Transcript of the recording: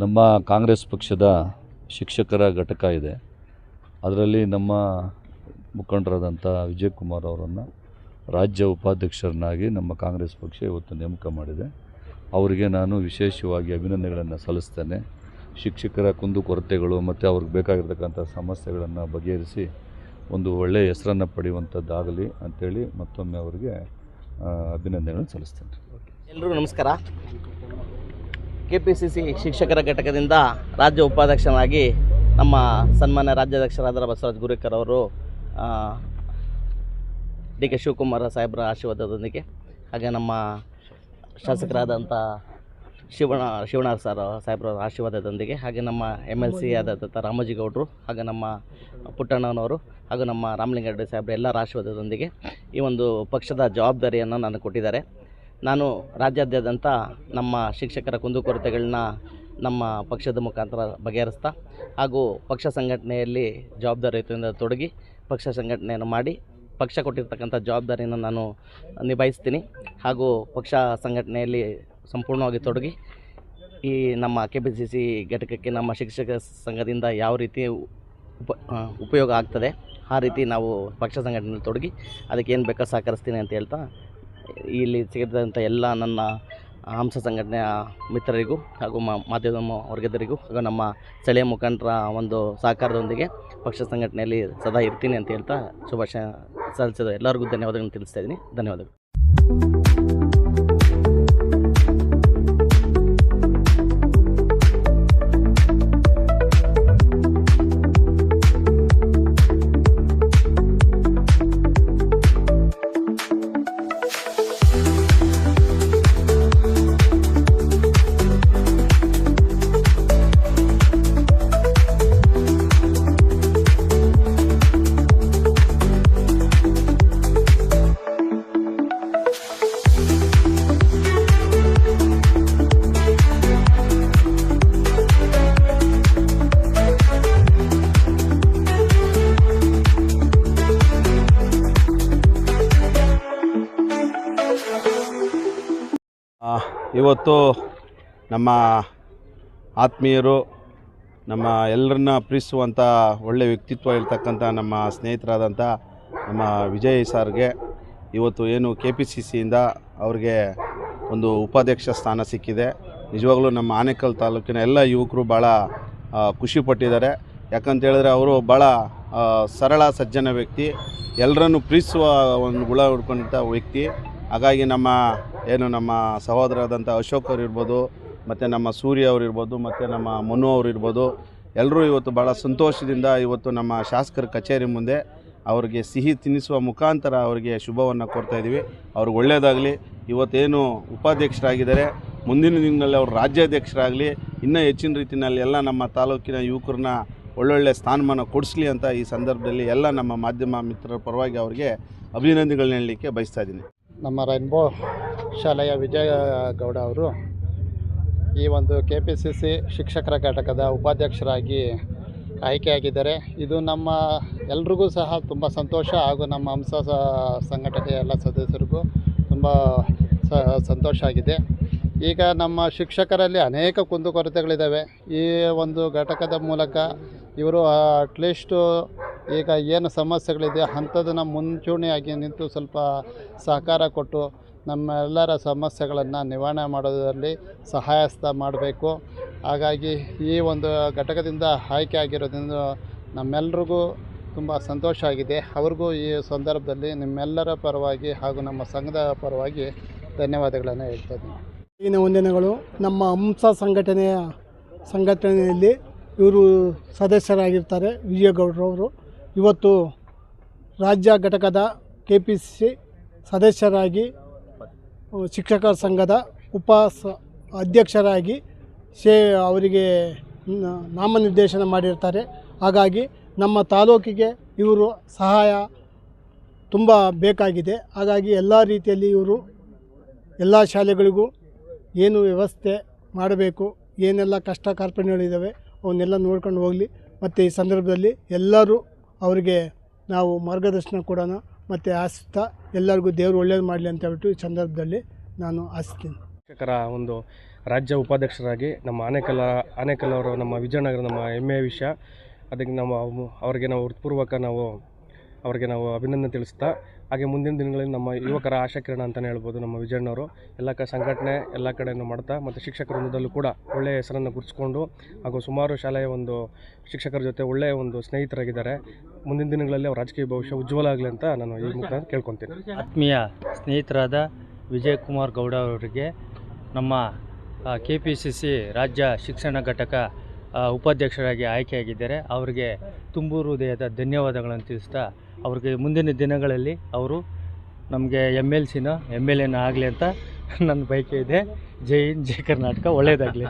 ನಮ್ಮ ಕಾಂಗ್ರೆಸ್ ಪಕ್ಷದ ಶಿಕ್ಷಕರ ಘಟಕ ಇದೆ. ಅದರಲ್ಲಿ ನಮ್ಮ ಮುಖಂಡರಾದಂಥ ವಿಜಯಕುಮಾರ್ ಅವರನ್ನು ರಾಜ್ಯ ಉಪಾಧ್ಯಕ್ಷರನ್ನಾಗಿ ನಮ್ಮ ಕಾಂಗ್ರೆಸ್ ಪಕ್ಷ ಇವತ್ತು ನೇಮಕ ಮಾಡಿದೆ. ಅವರಿಗೆ ನಾನು ವಿಶೇಷವಾಗಿ ಅಭಿನಂದನೆಗಳನ್ನು ಸಲ್ಲಿಸ್ತೇನೆ. ಶಿಕ್ಷಕರ ಕುಂದುಕೊರತೆಗಳು ಮತ್ತು ಅವ್ರಿಗೆ ಬೇಕಾಗಿರ್ತಕ್ಕಂಥ ಸಮಸ್ಯೆಗಳನ್ನು ಬಗೆಹರಿಸಿ ಒಂದು ಒಳ್ಳೆಯ ಹೆಸರನ್ನು ಪಡೆಯುವಂಥದ್ದಾಗಲಿ ಅಂಥೇಳಿ ಮತ್ತೊಮ್ಮೆ ಅವರಿಗೆ ಅಭಿನಂದನೆಗಳನ್ನು ಸಲ್ಲಿಸ್ತೇನೆ. ಎಲ್ಲರೂ ನಮಸ್ಕಾರ. ಕೆ ಪಿ ಸಿ ಸಿ ಶಿಕ್ಷಕರ ಘಟಕದಿಂದ ರಾಜ್ಯ ಉಪಾಧ್ಯಕ್ಷನಾಗಿ ನಮ್ಮ ಸನ್ಮಾನ್ಯ ರಾಜ್ಯಾಧ್ಯಕ್ಷರಾದ ಬಸವರಾಜ್ ಗುರೇಕರ್ ಅವರು ಡಿ ಕೆ ಶಿವಕುಮಾರ ಸಾಹೇಬರ ಆಶೀರ್ವಾದದೊಂದಿಗೆ, ಹಾಗೆ ನಮ್ಮ ಶಾಸಕರಾದಂಥ ಶಿವಣ ಶಿವನಾರ್ ಸರ್ ಸಾಹೇಬ್ರ ಆಶೀರ್ವಾದದೊಂದಿಗೆ, ಹಾಗೆ ನಮ್ಮ ಎಂ ಎಲ್ ಸಿ ಆದಂಥ ರಾಮೋಜಿಗೌಡರು ಹಾಗೆ ನಮ್ಮ ಪುಟ್ಟಣ್ಣನವರು, ಹಾಗೂ ನಮ್ಮ ರಾಮಲಿಂಗಾರೆಡ್ಡಿ ಸಾಹೇಬ್ರ ಎಲ್ಲರ ಆಶೀರ್ವಾದದೊಂದಿಗೆ ಈ ಒಂದು ಪಕ್ಷದ ಜವಾಬ್ದಾರಿಯನ್ನು ನಾನು ಕೊಟ್ಟಿದ್ದಾರೆ. ನಾನು ರಾಜ್ಯಾದ್ಯಂತ ನಮ್ಮ ಶಿಕ್ಷಕರ ಕುಂದುಕೊರತೆಗಳನ್ನ ನಮ್ಮ ಪಕ್ಷದ ಮುಖಾಂತರ ಬಗೆಹರಿಸ್ತಾ ಹಾಗೂ ಪಕ್ಷ ಸಂಘಟನೆಯಲ್ಲಿ ಜವಾಬ್ದಾರಿಯುತದಿಂದ ತೊಡಗಿ ಪಕ್ಷ ಸಂಘಟನೆಯನ್ನು ಮಾಡಿ ಪಕ್ಷ ಕೊಟ್ಟಿರ್ತಕ್ಕಂಥ ಜವಾಬ್ದಾರಿಯನ್ನು ನಾನು ನಿಭಾಯಿಸ್ತೀನಿ ಹಾಗೂ ಪಕ್ಷ ಸಂಘಟನೆಯಲ್ಲಿ ಸಂಪೂರ್ಣವಾಗಿ ತೊಡಗಿ ಈ ನಮ್ಮ ಕೆ ಪಿ ಸಿ ಸಿ ಘಟಕಕ್ಕೆ ನಮ್ಮ ಶಿಕ್ಷಕ ಸಂಘದಿಂದ ಯಾವ ರೀತಿ ಉಪ ಉಪಯೋಗ ಆಗ್ತದೆ ಆ ರೀತಿ ನಾವು ಪಕ್ಷ ಸಂಘಟನೆಯಲ್ಲಿ ತೊಡಗಿ ಅದಕ್ಕೆ ಏನು ಬೇಕೋ ಸಹಕರಿಸ್ತೀನಿ ಅಂತ ಹೇಳ್ತಾ ಇಲ್ಲಿ ಸಿಗದಂಥ ಎಲ್ಲ ನನ್ನ ಹಂಸ ಸಂಘಟನೆಯ ಮಿತ್ರರಿಗೂ ಹಾಗೂ ಮಾಧ್ಯಮ ವರ್ಗದರಿಗೂ ಹಾಗೂ ನಮ್ಮ ಸ್ಥಳೀಯ ಮುಖಂಡರ ಒಂದು ಸಹಕಾರದೊಂದಿಗೆ ಪಕ್ಷ ಸಂಘಟನೆಯಲ್ಲಿ ಸದಾ ಇರ್ತೀನಿ ಅಂತ ಹೇಳ್ತಾ ಶುಭಾಶಯ ಸಲ್ಲಿಸಿದ ಎಲ್ಲರಿಗೂ ಧನ್ಯವಾದಗಳನ್ನು ತಿಳಿಸ್ತಾ ಇದ್ದೀನಿ. ಧನ್ಯವಾದಗಳು. ಇವತ್ತು ನಮ್ಮ ಆತ್ಮೀಯರು, ನಮ್ಮ ಎಲ್ಲರನ್ನ ಪ್ರೀತಿಸುವಂಥ ಒಳ್ಳೆ ವ್ಯಕ್ತಿತ್ವ ಇರ್ತಕ್ಕಂಥ ನಮ್ಮ ಸ್ನೇಹಿತರಾದಂಥ ನಮ್ಮ ವಿಜಯ್ ಸಾರ್ಗೆ ಇವತ್ತು ಏನು ಕೆ ಪಿ ಸಿ ಸಿಯಿಂದ ಅವ್ರಿಗೆ ಒಂದು ಉಪಾಧ್ಯಕ್ಷ ಸ್ಥಾನ ಸಿಕ್ಕಿದೆ. ನಿಜವಾಗ್ಲೂ ನಮ್ಮ ಆನೇಕಲ್ ತಾಲೂಕಿನ ಎಲ್ಲ ಯುವಕರು ಭಾಳ ಖುಷಿಪಟ್ಟಿದ್ದಾರೆ ಯಾಕಂತೇಳಿದ್ರೆ ಅವರು ಭಾಳ ಸರಳ, ಸಜ್ಜನ ವ್ಯಕ್ತಿ. ಎಲ್ಲರನ್ನು ಪ್ರೀತಿಸುವ ಒಂದು ಗುಣ ಹುಡ್ಕೊಂಡಂಥ ವ್ಯಕ್ತಿ. ಹಾಗಾಗಿ ನಮ್ಮ ಏನು ನಮ್ಮ ಸಹೋದರಾದಂಥ ಅಶೋಕ್ ಅವರು ಇರ್ಬೋದು ಮತ್ತು ನಮ್ಮ ಸೂರ್ಯ ಅವರು ಇರ್ಬೋದು ಮತ್ತು ನಮ್ಮ ಮನು ಅವರು ಇರ್ಬೋದು ಎಲ್ಲರೂ ಇವತ್ತು ಭಾಳ ಸಂತೋಷದಿಂದ ಇವತ್ತು ನಮ್ಮ ಶಾಸಕರ ಕಚೇರಿ ಮುಂದೆ ಅವರಿಗೆ ಸಿಹಿ ತಿನ್ನಿಸುವ ಮುಖಾಂತರ ಅವರಿಗೆ ಶುಭವನ್ನು ಕೊಡ್ತಾಯಿದ್ದೀವಿ ಅವ್ರಿಗೆ ಒಳ್ಳೆಯದಾಗಲಿ. ಇವತ್ತೇನು ಉಪಾಧ್ಯಕ್ಷರಾಗಿದ್ದಾರೆ, ಮುಂದಿನ ದಿನಗಳಲ್ಲಿ ಅವರು ರಾಜ್ಯಾಧ್ಯಕ್ಷರಾಗಲಿ, ಇನ್ನೂ ಹೆಚ್ಚಿನ ರೀತಿಯಲ್ಲಿ ಎಲ್ಲ ನಮ್ಮ ತಾಲೂಕಿನ ಯುವಕರನ್ನ ಒಳ್ಳೊಳ್ಳೆ ಸ್ಥಾನಮಾನ ಕೊಡಿಸ್ಲಿ ಅಂತ ಈ ಸಂದರ್ಭದಲ್ಲಿ ಎಲ್ಲ ನಮ್ಮ ಮಾಧ್ಯಮ ಮಿತ್ರರ ಪರವಾಗಿ ಅವರಿಗೆ ಅಭಿನಂದನೆಗಳನ್ನ ಹೇಳಲಿಕ್ಕೆ ಬಯಸ್ತಾ ಇದ್ದೀನಿ. ನಮ್ಮ ರೈನ್ಬೋ ಶಾಲೆಯ ವಿಜಯ ಗೌಡ ಅವರು ಈ ಒಂದು ಕೆ ಪಿ ಸಿ ಸಿ ಶಿಕ್ಷಕರ ಘಟಕದ ಉಪಾಧ್ಯಕ್ಷರಾಗಿ ಆಯ್ಕೆಯಾಗಿದ್ದಾರೆ. ಇದು ನಮ್ಮ ಎಲ್ರಿಗೂ ಸಹ ತುಂಬ ಸಂತೋಷ ಹಾಗೂ ನಮ್ಮ ಹಂಸ ಸಂಘಟನೆಯ ಎಲ್ಲ ಸದಸ್ಯರಿಗೂ ತುಂಬ ಸಂತೋಷ ಆಗಿದೆ. ಈಗ ನಮ್ಮ ಶಿಕ್ಷಕರಲ್ಲಿ ಅನೇಕ ಕುಂದುಕೊರತೆಗಳಿದ್ದಾವೆ. ಈ ಒಂದು ಘಟಕದ ಮೂಲಕ ಇವರು ಅಟ್ಲೀಸ್ಟು ಈಗ ಏನು ಸಮಸ್ಯೆಗಳಿದೆ ಅಂಥದನ್ನು ಮುಂಚೂಣಿಯಾಗಿ ನಿಂತು ಸ್ವಲ್ಪ ಸಹಕಾರ ಕೊಟ್ಟು ನಮ್ಮೆಲ್ಲರ ಸಮಸ್ಯೆಗಳನ್ನು ನಿವಾರಣೆ ಮಾಡೋದರಲ್ಲಿ ಸಹಾಯಸ್ಥ ಮಾಡಬೇಕು. ಹಾಗಾಗಿ ಈ ಒಂದು ಘಟಕದಿಂದ ಆಯ್ಕೆ ಆಗಿರೋದ್ರಿಂದ ನಮ್ಮೆಲ್ರಿಗೂ ತುಂಬ ಸಂತೋಷ ಆಗಿದೆ. ಅವ್ರಿಗೂ ಈ ಸಂದರ್ಭದಲ್ಲಿ ನಿಮ್ಮೆಲ್ಲರ ಪರವಾಗಿ ಹಾಗೂ ನಮ್ಮ ಸಂಘದ ಪರವಾಗಿ ಧನ್ಯವಾದಗಳನ್ನು ಹೇಳ್ತಾ ಈಗಿನ ಒಂದಿನಗಳು ನಮ್ಮ ಹಂಸ ಸಂಘಟನೆಯ ಸಂಘಟನೆಯಲ್ಲಿ ಇವರು ಸದಸ್ಯರಾಗಿರ್ತಾರೆ. ವಿಜಯಗೌಡರವರು. ಇವತ್ತು ರಾಜ್ಯ ಘಟಕದ ಕೆ ಪಿ ಸಿ ಸದಸ್ಯರಾಗಿ ಶಿಕ್ಷಕರ ಸಂಘದ ಉಪ ಸ, ಅಧ್ಯಕ್ಷರಾಗಿ ಸೇ ಅವರಿಗೆ ನಾಮನಿರ್ದೇಶನ ಮಾಡಿರ್ತಾರೆ. ಹಾಗಾಗಿ ನಮ್ಮ ತಾಲೂಕಿಗೆ ಇವರು ಸಹಾಯ ತುಂಬ ಬೇಕಾಗಿದೆ. ಹಾಗಾಗಿ ಎಲ್ಲ ರೀತಿಯಲ್ಲಿ ಇವರು ಎಲ್ಲ ಶಾಲೆಗಳಿಗೂ ಏನು ವ್ಯವಸ್ಥೆ ಮಾಡಬೇಕು, ಏನೆಲ್ಲ ಕಷ್ಟ ಕಾರ್ಪಣ್ಯಗಳಿದ್ದಾವೆ, ಅವನ್ನೆಲ್ಲ ನೋಡ್ಕೊಂಡು ಹೋಗಲಿ. ಮತ್ತು ಈ ಸಂದರ್ಭದಲ್ಲಿ ಎಲ್ಲರೂ ಅವರಿಗೆ ನಾವು ಮಾರ್ಗದರ್ಶನ ಕೊಡೋಣ ಮತ್ತು ಆಸ್ತ ಎಲ್ಲರಿಗೂ ದೇವರು ಒಳ್ಳೇದು ಮಾಡಲಿ ಅಂತ ಹೇಳ್ಬಿಟ್ಟು ಈ ಸಂದರ್ಭದಲ್ಲಿ ನಾನು ಆಸ್ತೀನಿ ಶಿಕ್ಷಕರ ಒಂದು ರಾಜ್ಯ ಉಪಾಧ್ಯಕ್ಷರಾಗಿ ನಮ್ಮ ಆನೇಕಲ್ ಆನೇಕಲ್ ಅವರು ನಮ್ಮ ವಿಜಯನಗರ ನಮ್ಮ ಹೆಮ್ಮೆಯ ವಿಷಯ. ಅದಕ್ಕೆ ನಮ್ಮ ಅವರಿಗೆ ನಾವು ಹೃತ್ಪೂರ್ವಕ ನಾವು ಅವರಿಗೆ ನಾವು ಅಭಿನಂದನೆ ತಿಳಿಸ್ತಾ, ಹಾಗೆ ಮುಂದಿನ ದಿನಗಳಲ್ಲಿ ನಮ್ಮ ಯುವಕರ ಆಶಾಕಿರಣ ಅಂತಲೇ ಹೇಳ್ಬೋದು ನಮ್ಮ ವಿಜಯಣ್ಣವರು. ಎಲ್ಲ ಕ, ಸಂಘಟನೆ ಎಲ್ಲ ಕಡೆಯೂ ಮಾಡ್ತಾ, ಮತ್ತು ಶಿಕ್ಷಕರ ವೃಂದದಲ್ಲೂ ಕೂಡ ಒಳ್ಳೆಯ ಹೆಸರನ್ನು ಗುರುತಿಸ್ಕೊಂಡು ಹಾಗೂ ಸುಮಾರು ಶಾಲೆಯ ಒಂದು ಶಿಕ್ಷಕರ ಜೊತೆ ಒಳ್ಳೆಯ ಒಂದು ಸ್ನೇಹಿತರಾಗಿದ್ದಾರೆ. ಮುಂದಿನ ದಿನಗಳಲ್ಲಿ ಅವ್ರ ರಾಜಕೀಯ ಭವಿಷ್ಯ ಉಜ್ವಲ ಆಗಲಿ ಅಂತ ನಾನು ಈ ಮುಖಾಂತರ ಕೇಳ್ಕೊತೀನಿ. ಆತ್ಮೀಯ ಸ್ನೇಹಿತರಾದ ವಿಜಯಕುಮಾರ್ ಗೌಡ ಅವರಿಗೆ ನಮ್ಮ ಕೆ ಪಿ ಸಿ ಸಿ ರಾಜ್ಯ ಶಿಕ್ಷಣ ಘಟಕ ಉಪಾಧ್ಯಕ್ಷರಾಗಿ ಆಯ್ಕೆಯಾಗಿದ್ದಾರೆ. ಅವರಿಗೆ ತುಂಬು ಹೃದಯದ ಧನ್ಯವಾದಗಳನ್ನು ತಿಳಿಸ್ತಾ, ಅವ್ರಿಗೆ ಮುಂದಿನ ದಿನಗಳಲ್ಲಿ ಅವರು ನಮಗೆ ಎಂ ಎಲ್ ಸಿನೋ ಎಂ ಎಲ್ ಎನೋ ಆಗಲಿ ಅಂತ ನನ್ನ ಬಯಕೆ ಇದೆ. ಜೈ ಹಿಂದ್, ಜೈ ಕರ್ನಾಟಕ ಒಳ್ಳೆಯದಾಗಲಿ